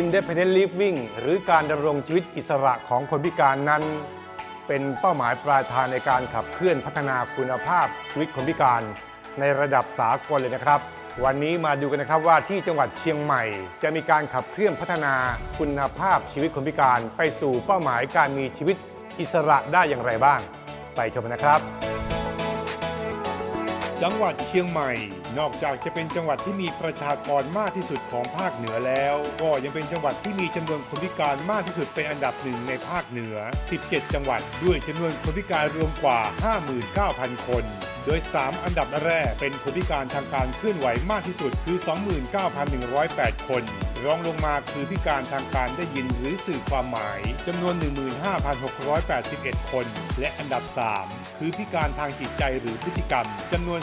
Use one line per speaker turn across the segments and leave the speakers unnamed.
Independent Living หรือการดำรงชีวิตอิสระของคนพิการนั้น เป็นเป้าหมายปลายทางในการขับเคลื่อนพัฒนาคุณภาพชีวิตคนพิการ ในระดับสากลเลยนะครับ วันนี้มาดูกันนะครับว่าที่จังหวัดเชียงใหม่ จะมีการขับเคลื่อนพัฒนาคุณภาพชีวิตคนพิการ ไปสู่เป้าหมายการมีชีวิตอิสระได้อย่างไรบ้าง ไปชมกันนะครับ จังหวัดเชียงใหม่ นอกจากจะเป็นจังหวัดที่มีประชากรมากที่สุดของภาคเหนือแล้ว ก็ยังเป็นจังหวัดที่มีจำนวนคนพิการมากที่สุดเป็นอันดับหนึ่งในภาคเหนือ 17 จังหวัด ด้วยจำนวนคนพิการรวมกว่า 59,000 คน โดย 3 อันดับแรกเป็นคนพิการทางการเคลื่อนไหวมากที่สุดคือ 29,108 คนรองลงมาคือพิการทางการได้ยินหรือสื่อความหมายจำนวน 15,681 คน และอันดับ 3 คือพิการทางจิตใจหรือพฤติกรรมจำนวน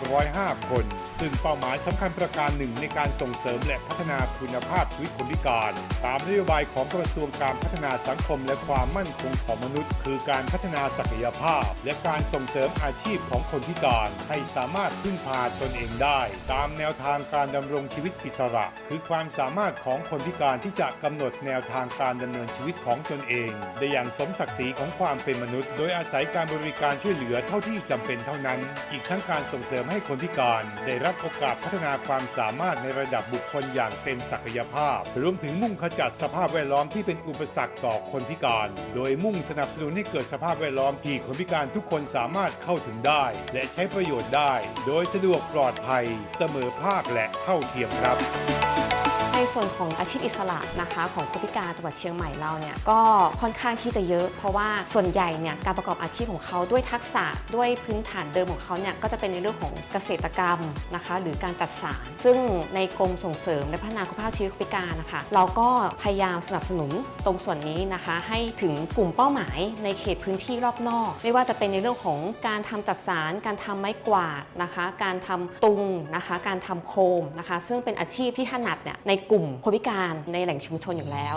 3,605 คน ซึ่งเป้าหมายสำคัญประการหนึ่งในการส่งเสริมและพัฒนาคุณภาพชีวิตคนพิการ ตามนโยบายของกระทรวงการพัฒนาสังคมและความมั่นคงของมนุษย์ คือการพัฒนาศักยภาพ และการส่งเสริมอาชีพของคนพิการให้สามารถพึ่งพาตนเองได้ ตามแนวทางการดำรงชีวิตอิสระ คือความสามารถของคนพิการที่จะกำหนดแนวทางการดำเนินชีวิตของตนเอง ได้อย่างสมศักดิ์ศรีของความเป็นมนุษย์ โดยอาศัยการบริการการช่วยเหลือเท่าที่จำเป็นเท่านั้น อีกทั้งการส่งเสริมให้คนพิการ ได้รับโอกาสพัฒนาความสามารถในระดับบุคคลอย่างเต็มศักยภาพ รวมถึงมุ่งขจัดสภาพแวดล้อมที่เป็นอุปสรรคต่อคนพิการ โดยมุ่งสนับสนุนให้เกิดสภาพแวดล้อมที่คนพิการทุกคนสามารถเข้าถึงได้ และใช้ประโยชน์ได้ โดยสะดวกปลอดภัย เสมอภาคและเท่าเทียมครับ
ในส่วนของอาชีพอิสระนะคะของคนพิการจังหวัดเชียงใหม่เราเนี่ยก็ค่อนข้างที่จะเยอะ เพราะว่าส่วนใหญ่เนี่ยการประกอบอาชีพของเขาด้วยทักษะด้วยพื้นฐานเดิมของเขาเนี่ยก็จะเป็นในเรื่องของเกษตรกรรมนะคะ หรือการจัดสาร ซึ่งในกรมส่งเสริมและพัฒนาคุณภาพชีวิตพิการนะคะ เราก็พยายามสนับสนุนตรงส่วนนี้นะคะ ให้ถึงกลุ่มเป้าหมายในเขตพื้นที่รอบนอก ไม่ว่าจะเป็นในเรื่องของการทำจัดสาร การทำไม้กวาดนะคะ การทำตุงนะคะ การทำโคมนะคะ ซึ่งเป็นอาชีพที่ถนัดเนี่ยในกลุ่มคนพิการในแหล่งชุมชนอยู่แล้ว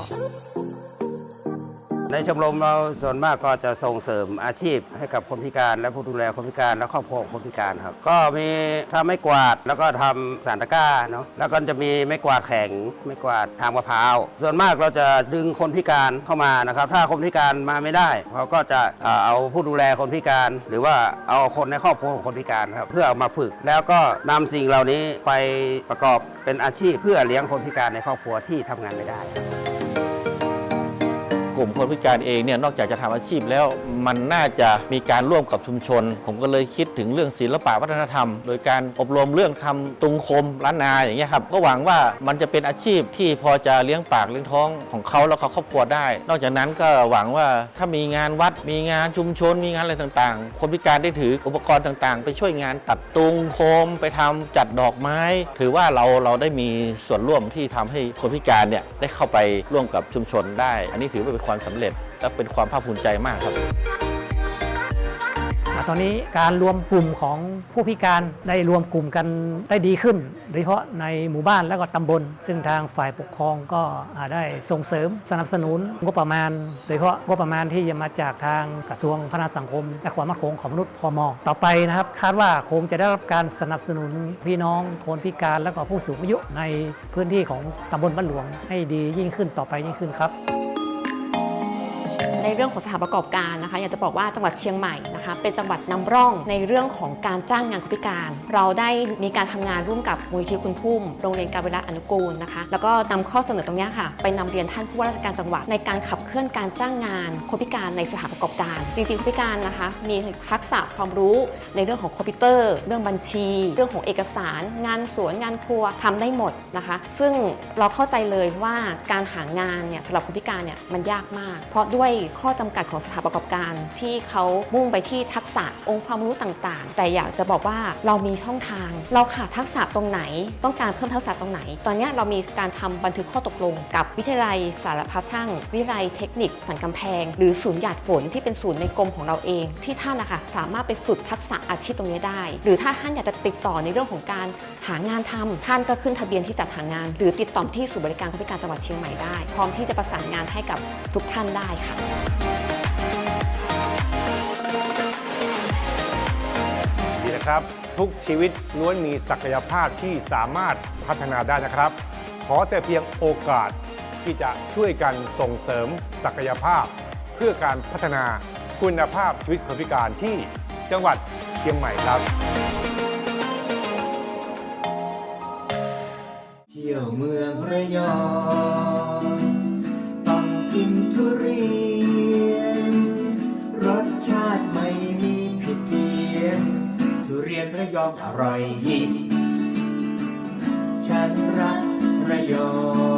ในชมรมเราส่วนมากก็จะส่งเสริมอาชีพให้กับคนพิการ และผู้ดูแลคนพิการและครอบครัวของคนพิการครับ ก็มีทำไม้กวาดแล้วก็ทำสารตะกร้าเนาะแล้วก็จะมีไม้กวาดแข็งไม้กวาดทางมะพร้าวส่วนมากเราจะดึงคนพิการเข้ามานะครับ ถ้าคนพิการมาไม่ได้เราก็จะเอาผู้ดูแลคนพิการ หรือว่าเอาคนในครอบครัวของคนพิการครับเพื่อเอามาฝึก แล้วก็นำสิ่งเหล่านี้ไปประกอบเป็นอาชีพเพื่อเลี้ยงคนพิการในครอบครัวที่ทำงานไม่ได้
กลุ่มคนพิการเองเนี่ยนอกจากจะทำอาชีพแล้วมันน่าจะมีการร่วมกับชุมชน ผมก็เลยคิดถึงเรื่องศิลปะวัฒนธรรม โดยการอบรมเรื่องทำตุงคมล้านนาอย่างเงี้ยครับก็หวังว่ามันจะเป็นอาชีพที่พอจะเลี้ยงปากเลี้ยงท้องของเขาแล้วเขาครอบครัวได้ นอกจากนั้นก็หวังว่าถ้ามีงานวัดมีงานชุมชน มีงานอะไรต่างๆ คนพิการได้ถืออุปกรณ์ต่างๆ ไปช่วยงานตัดตุงโคมไปทำจัดดอกไม้ ถือว่าเราเราได้มีส่วนร่วมที่ทำให้คนพิการเนี่ยได้เข้าไปร่วมกับชุมชนได้ อันนี้ถือว่าเป็นความสำเร็จ และเป็นความภาคภูมิใจมากครับ
อ่าตอนนี้การรวมกลุ่มของผู้พิการได้รวมกลุ่มกันได้ดีขึ้น โดยเฉพาะในหมู่บ้านและก็ตำบล ซึ่งทางฝ่ายปกครองก็ได้ส่งเสริมสนับสนุนงบประมาณ โดยเฉพาะงบประมาณที่จะมาจากทางกระทรวงพัฒนาสังคม และความมั่นคงของมนุษย์พมอต่อไปนะครับคาดว่าคงจะได้รับการสนับสนุนพี่น้องคนพิการและก็ผู้สูงอายุในพื้นที่ของตำบลบ้านหลวงให้ดียิ่งขึ้นต่อไปยิ่งขึ้นครับ
ในเรื่องของสถานประกอบการนะคะอยากจะบอกว่าจังหวัดเชียงใหม่นะคะเป็นจังหวัดนำร่องในเรื่องของการจ้างงานคนพิการ เราได้มีการทำงานร่วมกับมูลนิธิคุณพุ่ม โรงเรียนการเวลาอนุกูลนะคะ แล้วก็นำข้อเสนอตรงนี้ค่ะ ไปนำเรียนท่านผู้ว่าราชการจังหวัด ในการขับเคลื่อนการจ้างงานคนพิการในสถานประกอบการ จริงๆคนพิการนะคะ มีทักษะความรู้ในเรื่องของคอมพิวเตอร์ เรื่องบัญชี เรื่องของเอกสาร งานสวนงานครัวทำได้หมดนะคะ ซึ่งเราเข้าใจเลยว่าการหางานเนี่ยสำหรับคนพิการเนี่ยมันยากมาก เพราะด้วยข้อจำกัดของสถานประกอบการ ที่เขามุ่งไปที่ทักษะองค์ความรู้ต่างๆ แต่อยากจะบอกว่าเรามีช่องทาง เราขาดทักษะตรงไหน ต้องการเพิ่มทักษะตรงไหน ตอนนี้เรามีการทำบันทึกข้อตกลง กับวิทยาลัยสารพัดช่าง วิทยาลัยเทคนิคสันกำแพง หรือศูนย์หยาดฝนที่เป็นศูนย์ในกรมของเราเอง ที่ท่านนะคะสามารถไปฝึกทักษะอาชีพตรงนี้ได้ หรือถ้าท่านอยากจะติดต่อในเรื่องของการหางานทำท่านก็ขึ้นทะเบียนที่จัดหางาน หรือติดต่อที่ศูนย์บริการคนพิการจังหวัดเชียงใหม่ได้ พร้อมที่จะประสานงานให้กับทุกท่านได้ค่ะ
ดีนะครับ ทุกชีวิตล้วนมีศักยภาพที่สามารถพัฒนาได้นะครับ ขอแต่เพียงโอกาส
ที่จะช่วยกันส่งเสริมศักยภาพ เพื่อการพัฒนาคุณภาพชีวิตคนพิการที่จังหวัดเชียงใหม่ครับ
เที่ยวเมืองระยอง ยองอร่อยยิ่งฉันรักระยอง